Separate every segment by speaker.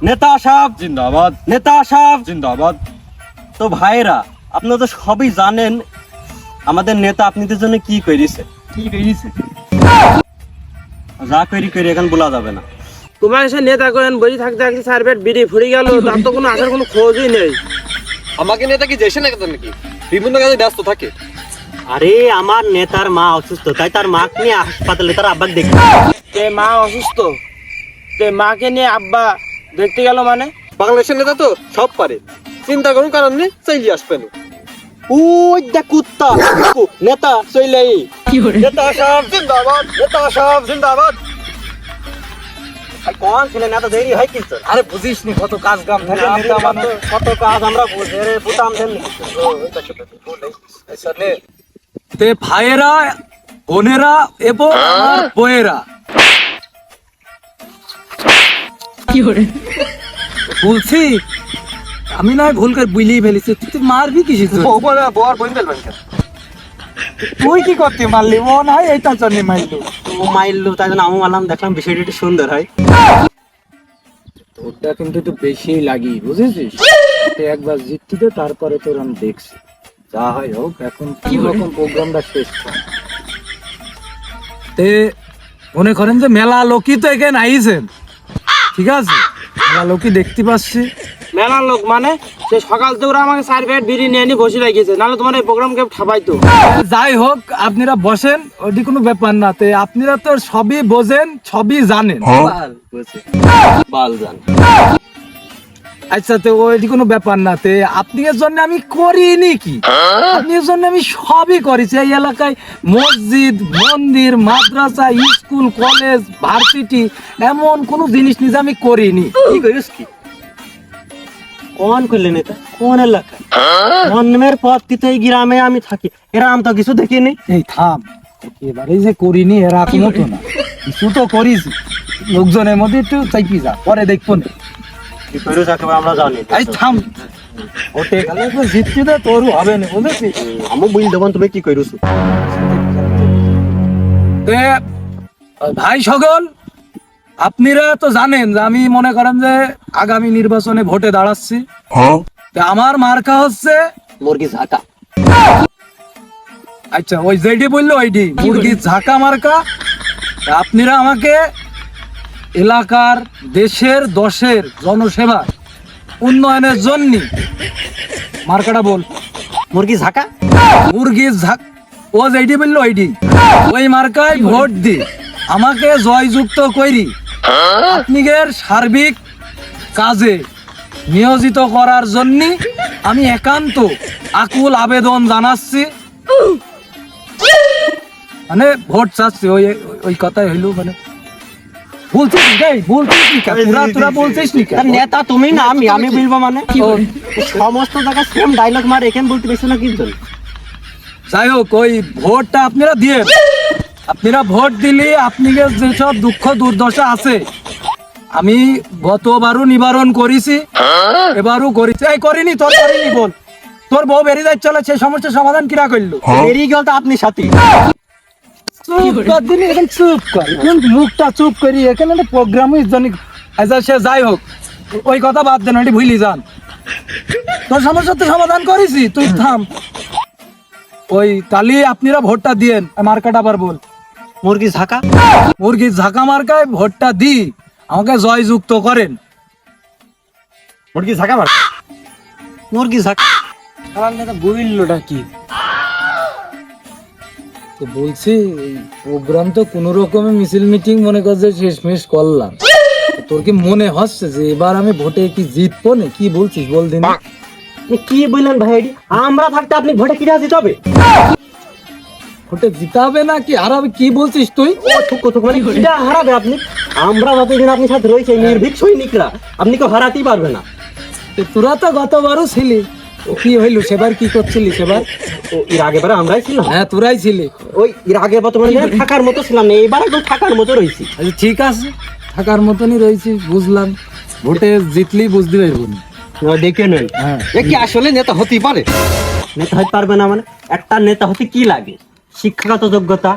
Speaker 1: নেতা সাহেব
Speaker 2: জিন্দাবাদ।
Speaker 1: নেতা সাহেব।
Speaker 2: জিন্দাবাদ।
Speaker 1: তো ভাইরা আপনারা তো সবই জানেন আমাদের নেতা আপনাদের জন্য কি করেছে।
Speaker 2: কি কইছে
Speaker 1: যা করি করি এখন বলা যাবে না।
Speaker 3: তোমার এসে নেতা করেন বসে থাকতে থাকতে সার্ভেট বিড়ি ফুড়ে গেল তার তো কোনো আসার কোনো খোঁজই নেই।
Speaker 4: আমাকে নেতা কি দেশে না কেন নাকি? বিভিন্ন কাজে ব্যস্ত থাকে।
Speaker 1: আরে আমার নেতার মা অসুস্থ তাই তার মাকে নিয়ে হাসপাতালে তার আব্বাকে দেখি।
Speaker 3: তে মা অসুস্থ। তে মাকে নিয়ে আব্বা দেখতে গেল মানে?
Speaker 4: বাংলাদেশের নেতা তো সব পারে। চিন্তা করুন কারণ নেই চাইলে আসবেন
Speaker 1: ওই দেখ কুত্তা। নেতা নেতা সাহেব
Speaker 4: জিন্দাবাদ
Speaker 1: নেতা সাহেব জিন্দাবাদ। কোন ছেলে নেতা দেরি হয় কি তোর?
Speaker 4: আরে বুঝিস নি কত কাজ কাম থাকে
Speaker 1: কত কাজ আমরা বুঝে রে বুতাম দেন
Speaker 2: তে ভাইয়েরা বোনেরা এবং আমার বইয়েরা বলছি আমি না ভুল করে বুঝলেই ফেলেছি। তুই তো মারবি কিসে
Speaker 4: বর বইন ফেলবেন
Speaker 2: তুই কি করতে মারলি? মনে হয় এইটার জন্য মারলি।
Speaker 1: ও মাইল্লু তাই জন্য আমি মারলাম দেখলাম বিষয়টা একটু সুন্দর হয়।
Speaker 2: তোরটা কিন্তু একটু বেশি লাগি বুঝেছিস? তুই একবার জিততে দে তারপরে তোর আমি দেখছি। যা হয় হোক এখন কি রকম প্রোগ্রামটা শেষ কর। তে মনে করেন যে মেলা লোকই তো এখানে আইছেন। ঠিক আছে? মেলা লোকই দেখতে পাচ্ছি।
Speaker 3: মেলা লোক মানে? সে সকাল থেকে ওরা আমাকে সার্ভেট বিড়ি নিয়ে নিয়ে বসে রেখেছে নাহলে তোমার এই প্রোগ্রাম কেউ ঠাপাইতো।
Speaker 2: যাই হোক আপনারা বসেন ওটি কোনো ব্যাপার না। তে আপনারা তো সবই বোঝেন সবই জানেন।
Speaker 1: বাল জান।
Speaker 2: আচ্ছা তো ওইটি কোনো ব্যাপার না তে আপনার জন্য আমি করিনি কি? আপনার জন্য আমি সবই করেছি। এই এলাকায় মসজিদ মন্দির মাদ্রাসা স্কুল কলেজ ভার্সিটি এমন কোনো জিনিস যে আমি করিনি।
Speaker 1: কি করিস কি? কোন করলে নেতা কোন এলাকা জন্মের পর থেকে এই গ্রামে আমি থাকি। এরা আমি তো কিছু দেখিনি।
Speaker 2: এই থাম। এবারে যে করিনি এরকম তো না। কিছু তো করিস লোকজনের মধ্যে একটু চাইপি যা পরে দেখব না।
Speaker 1: আমরা জানি।
Speaker 2: এই থাম। ওটে গেলে তো জিততে দে তোরও হবে না বুঝেছিস
Speaker 1: আমি বুঝ দেবন তুমি কি করিস
Speaker 2: তে ভাই সকল আপনারা তো জানেন যে আমি মনে করেন যে আগামী নির্বাচনে ভোটে দাঁড়াচ্ছি। তা আমার মার্কা হচ্ছে
Speaker 1: মুরগি ঝাঁকা।
Speaker 2: আচ্ছা ওই যেটি বলল ওইটি। মুরগি ঝাঁকা মার্কা। আপনারা আমাকে এলাকার দেশের দশের জনসেবা উন্নয়নের জন্য মার্কাটা বল।
Speaker 1: মুরগি ঝাঁকা?
Speaker 2: মুরগির ঝাঁক ও যেটি বলল ওইটি ওই মার্কায় ভোট দি। আমাকে জয়যুক্ত করি আপনাদের সার্বিক কাজে নিয়োজিত করার জন্য আমি একান্ত আকুল আবেদন জানাচ্ছি। মানে ভোট চাচ্ছি ওই ওই কথাই হইল মানে। বলছিস নি বলছিস নি তোরা তোরা বলছিস নি
Speaker 1: নেতা তুমি না আমি আমি বলব মানে সমস্ত জায়গায় সেম ডায়লগ মার এখানে বলতে বেশি না কি
Speaker 2: যাই হোক ওই ভোটটা আপনারা দিয়ে আপনারা ভোট দিলে আপনাদের যেসব দুঃখ দুর্দশা আছে আমি গতবারও নিবারণ করেছি। এবারও করেছি। এই করিনি তোর করিনি বল। তোর বউ বেরিয়ে যাচ্ছিল সেই সমস্যার সমাধান কিরা করল?
Speaker 1: বেরিয়ে গেল তো আপনি সাথী।
Speaker 2: চুপ কর দিনি এখন চুপ কর। এখন মুখটা চুপ করি এখানে একটা প্রোগ্রাম আচ্ছা সে যাই হোক। ওই কথা বাদ দেন ওটি ভুলি যান। তোর সমস্যা তো সমাধান করেছি তুই থাম। ওই তালি আপনারা ভোটটা দিয়েন মার্কাটা আবার বল।
Speaker 1: মুরগি ঝাঁকা?
Speaker 2: মুরগি ঝাঁকা মার্কায় ভোটটা দি আমাকে জয়যুক্ত করেন।
Speaker 1: মুরগি ঝাঁকা মার মুরগি ঝাঁকা?
Speaker 2: আমার কি? তো বলছি প্রোগ্রাম তো কোনো রকমে মিছিল মিটিং মনে কর যে শেষমেশ করলাম। তোর কি মনে হচ্ছে যে এবার আমি ভোটে কি জিতবো না? কি বলছিস বল দিন।
Speaker 1: কি বললেন ভাই? আমরা থাকতে আপনি ভোটে কিরা দিতে হবে?
Speaker 2: ভোটে জিতাবে না কি হারাবে কি বলছিস তুই?
Speaker 1: মানে কিরা হারাবে আপনি। আমরা যতদিন আপনি সাথে রয়েছে নির্ভীক সৈনিকরা আপনি কেউ হারাতেই পারবে না।
Speaker 2: তো তোরা তো গতবারও ছিলি। কি হইল? সেবার কি করছিলি সেবার?
Speaker 1: ও এর আগেবারে আমরাই ছিলাম?
Speaker 2: হ্যাঁ তোরাই ছিলি।
Speaker 1: ওই এর আগে বর্তমানে থাকার মতো ছিলাম না এইবার একদম থাকার মতো রয়েছি
Speaker 2: আচ্ছা ঠিক আছে। থাকার মতনই রয়েছি বুঝলাম। ভোটে জিতলি বুঝতে পারব না।
Speaker 1: দেখে নেন।
Speaker 2: হ্যাঁ।
Speaker 4: কি আসলে নেতা হতেই পারে?
Speaker 1: নেতা হতে পারবে না মানে একটা নেতা হতে কি লাগে? শিক্ষাগত যোগ্যতা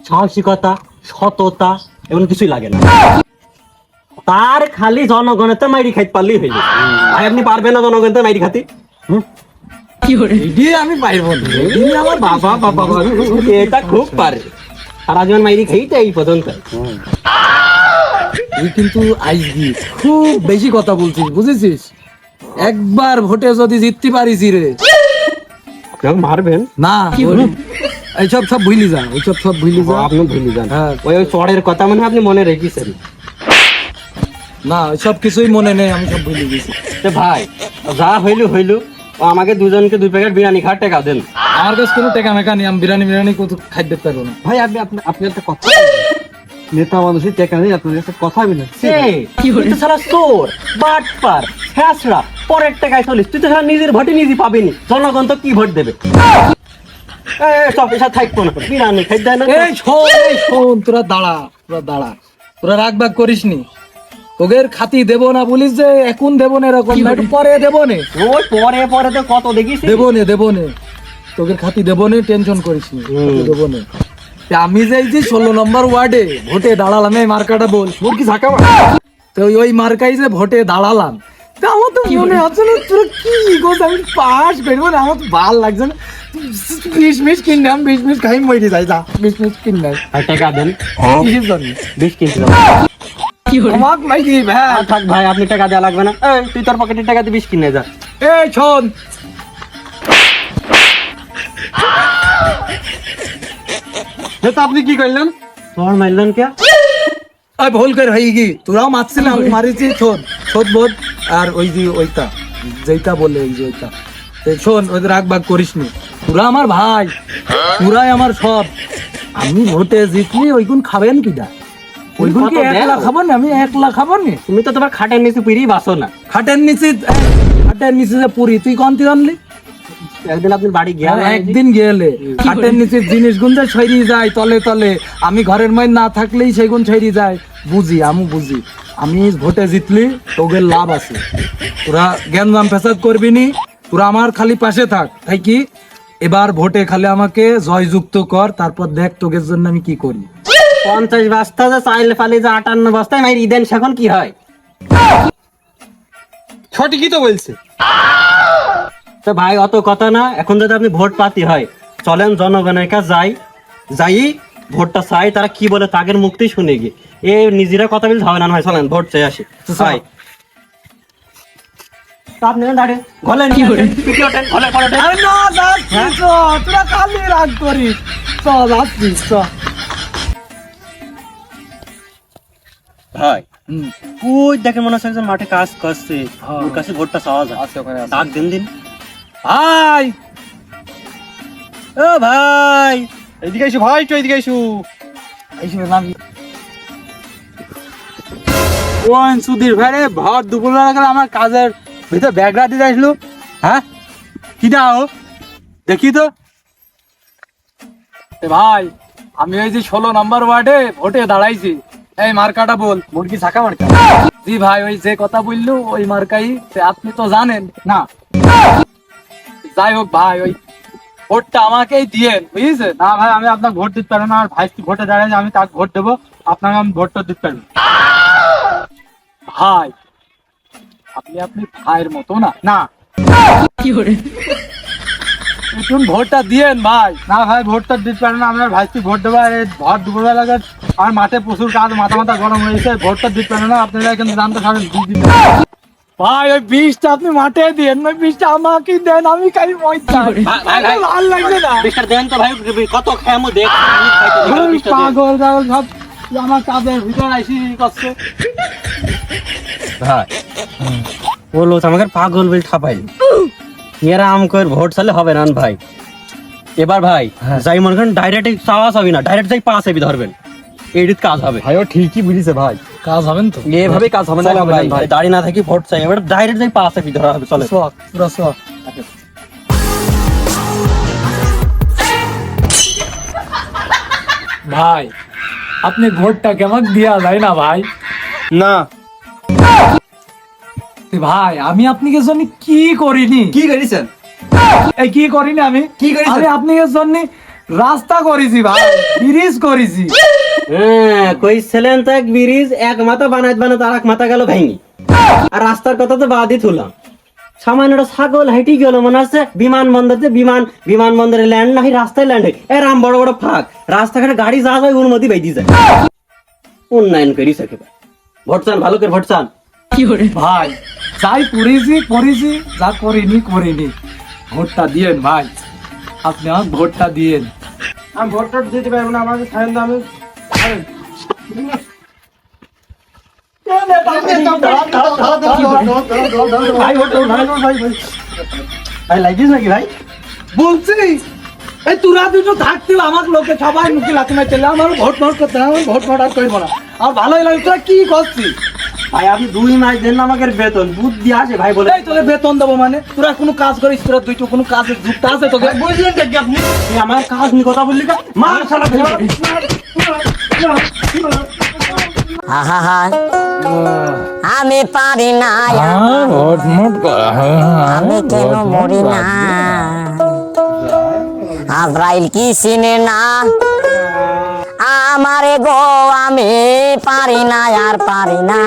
Speaker 1: সাহসিকতা সততা এমন কিছুই লাগে না। তার খালি জনগণের তো মাইরি খাইতে পারলেই হইল আপনি পারবেন না জনগণের মাইরি খাতি
Speaker 2: আমি পাইবো আমার বাবা বাবা বাবা।
Speaker 1: এটা খুব পারে। সারা জীবন মাইরি খাইতে এই পর্যন্ত।
Speaker 2: তুই কিন্তু আইসবি খুব বেশি কথা বলছিস বুঝেছিস? একবার ভোটে যদি জিততে পারিস রে।
Speaker 1: মারবেন?
Speaker 2: না এইসব সব ভুলি যান ওইসব সব ভুলি যান।
Speaker 1: আপনি ভুলে যান।
Speaker 2: হ্যাঁ।
Speaker 1: ওই ওই চড়ের কথা মানে আপনি মনে রেখেছেন।
Speaker 2: না সব কিছুই মনে নেই আমি সব ভুলে গেছি।
Speaker 1: ভাই যা হইল হইল। আমাকে দুজনকে দুই প্যাকেট বিরিয়ানি খাওয়ার টাকা দেন।
Speaker 2: আমার কাছে কোনো টাকা মেকা নেই আমি বিরিয়ানি বিরিয়ানি কত খাইতে পারব না।
Speaker 1: ভাই আপনি আপনি আপনি একটা কথা
Speaker 4: নেতা মানুষের টাকা নেই আপনার কাছে কথা বলেন
Speaker 1: তুই তো সারা চোর বাটপার ছ্যাঁচড়া পরের টাকায় চলিস। তুই তো সারা নিজের ভোটে নিজে পাবিনি। জনগণ তো কি ভোট দেবে? সব এসব থাকব না বিরিয়ানি খাই দেয় না
Speaker 2: এই শোন এই শোন তোরা দাঁড়া তোরা দাঁড়া। তোরা রাগ বাগ করিস নি তোদের খাতি দেবো না বলিস যে এখন দেবো না এরকম না, একটু পরে দেবো নে।
Speaker 1: ওই পরে পরে তো কত দেখিস?
Speaker 2: দেবো নে দেবো নে। তোদের খাতি দেবো নে টেনশন করিস নি। দেবো নে। আমি যে এই ষোলো নম্বর ওয়ার্ডে ভোটে দাঁড়ালাম এই মার্কাটা বল। ভোট কি ঝাঁকা তো ওই- মার্কাই যে ভোটে দাঁড়ালাম আমার তো মনে হচ্ছে না তোরা কি গোস আমি পাস করব না আমার তো ভালো লাগছে না। বিশ মিশ কিনলাম বিশ মিশ খাই মরে যাই যা। বিশ কিনলাম
Speaker 1: টাকা দেন। বিশ কিনতে
Speaker 2: আমার নাই কি ভাই
Speaker 1: থাক ভাই আপনি টাকা দেওয়া লাগবে না। এই, তুই তোর পকেটের টাকা দিয়ে বিশ কিনে যা।
Speaker 2: এই শোন।
Speaker 4: নেতা আপনি কি করলেন?
Speaker 1: তোর মারলেন কে?
Speaker 2: ভুল করে হয়ে গি তোরাও মারছিল আমি মারিছি শোন। বোধ আর ওই যে ওইটা যেইটা বলে ওই যে ওইটা। শোন ওই রাগ বাগ করিস নি। তোরা আমার ভাই তোরাই আমার সব। আমি ভোটে জিতলি ওইগুন খাবেন কিটা ওইগুন কি একলা খাব না? আমি একলা খাব না?
Speaker 1: তুমি তো তোমার খাটের নিচে পিড়ি বাসো না।
Speaker 2: খাটের নিচে খাটের নিচে যে পুরি তুই কোন তুই আনলি?
Speaker 1: একদিন আপনি বাড়ি গিয়া
Speaker 2: একদিন গেলে। খাটের নিচে জিনিস গুনতে ছড়িয়ে যায় তলে তলে আমি ঘরের মধ্যে না থাকলেই সেগুন ছড়িয়ে যায়। বুঝি আমি বুঝি। আমি ভোটে জিতলি তোদের লাভ আছে। তোরা জ্ঞানদাম ফেসাদ করবি নি তোরা আমার খালি পাশে থাক। তাই কি? এবার ভোটে খালি আমাকে জয়যুক্ত কর তারপর দেখ তোদের জন্য আমি কি করি।
Speaker 1: পঞ্চাশ বস্তা যে চাইলে ফালি যে আটান্ন বস্তায় মাইরি দেন সেখন কি হয়?
Speaker 4: সঠিকই তো বলছে।
Speaker 1: তো ভাই অত কথা না এখন যদি আপনি ভোট পাতি হয় চলেন জনগণের কাছে যাই যাই ভোটটা চাই তারা কি বলে তাদের মুক্তি শুনে গিয়ে। এ নিজেরা কথা বলে হবে না হয় চলেন ভোট চাই আসি। চাই আপনি দাঁড়িয়ে ঘলেন কি করে
Speaker 2: না তোরা খালি রাগ করিস। চ যাচ্ছি চ
Speaker 1: ভাই। দেখেন মনে হচ্ছে একজন মাঠে কাজ করছে।
Speaker 2: হ্যাঁ।
Speaker 1: ওর কাছে ভোটটা চাওয়া যায়
Speaker 2: আছে ওখানে
Speaker 1: ডাক দিন দিন।
Speaker 2: ভাই!
Speaker 1: ও ভাই!
Speaker 4: এদিকে এসো ভাই একটু এদিকে এসো।
Speaker 2: শুনে নাম
Speaker 3: কোন সুধীর ভাই রে ভর দুপুরবেলা করে আমার কাজের ভিতর ব্যাগরা দিতে আসলো। হ্যাঁ? কি দাও? দেখি তো।
Speaker 2: ভাই আমি ওই যে ষোলো নম্বর ওয়ার্ডে ভোটে দাঁড়াইছি। এই মার্কাটা বল মুরগি ছাকা মার্কা জি ভাই ওই যে কথা বলল ওই মার্কাই আপনি তো জানেন না? যাই হোক ভাই ওই ভোটটা আমাকেই দিয়েন বুঝেছেন?
Speaker 3: না ভাই আমি আপনাকে ভোট দিতে পারব না আর ভাই কি ভোটে দাঁড়ায় আমি তাকে ভোট দেবো আপনাকে আমি ভোটটা দিতে পারব।
Speaker 2: ভাই আপনি আপনি ভাইয়ের মতো না?
Speaker 3: না।
Speaker 2: এখন ভোটটা দিয়েন ভাই।
Speaker 3: না ভাই ভোটটা দিতে পারব না আমার ভাই কি ভোট দেবো আর এই ভর দুপুরবেলা করে আমার মাঠে প্রচুর কাজ মাথা মাথা গরম হয়েছে ভোটটা দিতে পারব না আপনারা কিন্তু দিয়ে দিতে
Speaker 2: ভাই ওই বিষটা আপনি মাঠে দিয়েন ওই বিষটা আমাকে দেন আমি খাই মজা
Speaker 1: ভাই, ভাই।
Speaker 2: লাগছে না।
Speaker 1: বিশটা দেন তো ভাই কত খেয়ে আমি দেখ
Speaker 3: পাগল টাগল সব আমার কাজের ভিতরে আইসি করছে।
Speaker 1: ভাই ও লোক আমাকে পাগল বিল ঠাপাই। এরা আমাকে ভোট চালে হবে না ভাই। এবার ভাই যাই মনে করেন ডাইরেক্ট চাওয়া চাবি না ডাইরেক্ট যাই পাঁচ এবি ধরবেন। এডিট কাজ হবে।
Speaker 4: ভাই ও ঠিকই বুঝিছে ভাই।
Speaker 2: কাজ হবেন তো?
Speaker 1: এভাবে কাজ হবে না ভাই। দাঁড়িয়ে না। থাকি ভোট চাই। এবার ডাইরেক্ট যাই এবি ধরা হবে চলে।
Speaker 2: শখ পুরো শখ ভাই আপনি ভোটটা কেমন দিয়া যায় না ভাই?
Speaker 4: না।
Speaker 2: ভাই আমি আপনাকে জন্য কি করিনি?
Speaker 4: কি করেছেন?
Speaker 2: এই কি করিনি আমি?
Speaker 4: কি করেছেন?
Speaker 2: আমি আপনাকে জন্য রাস্তা করেছি ভাই ব্রিজ করেছি।
Speaker 1: হ্যাঁ কইছিলেন তো এক ব্রিজ এক মাথা বানাইত বানাইত আর এক মাথা গেল ভেঙি। আর রাস্তার কথা তো বাদই তুলাম সামান্য একটা ছাগল হাইটি গেল মনে আছে বিমানবন্দর যে বিমান বিমানবন্দরে ল্যান্ড না রাস্তায় ল্যান্ড হয় এরাম বড় বড় ফাঁক। রাস্তাঘাটে গাড়ি যা যায় মধ্যে বেঁধে যায়। উন্নয়ন করিস একেবারে। ভোট চান ভালো করে? ভোট চান
Speaker 2: ভাই যাই করেছি করেছি যা করিনি করিনি। ভোটটা দিয়েন ভাই। আপনি আমার ভোটটা দিয়েন।
Speaker 4: আমি ভোটটা দিতে পারব না আমাকে ছাড়েন। তো আমি
Speaker 1: ভাই ভোট দাও, ভাই, ভাই, ভাই। ভাই। লাগিস নাকি ভাই?
Speaker 2: বলছি এই তোরা দুটো থাকতে আমাকে লোকে সবাই মুখে লাথি মারছে। আমার ভোট ভোট করতে হবে, ভোট ভোট আর করব না। আমার ভালোই লাগে তোরা কি করছিস?
Speaker 1: ভাই আপনি দুই মাস দেন না আমাকে বেতন। বুদ্ধি আছে ভাই বলে।
Speaker 2: এই তোকে বেতন দেবো মানে? তোরা কোনো কাজ করিস তোরা দুইটো কোনো কাজের যুক্ত আছে তোকে?
Speaker 1: বুঝলেন কি আপনি? আমার কাজ নিয়ে কথা বললি কা মার শালা
Speaker 5: আমি পারি না আমি কেন মরি না? আজরাইল কি চিনে না? আমারে গো আমি পারি না আর পারি না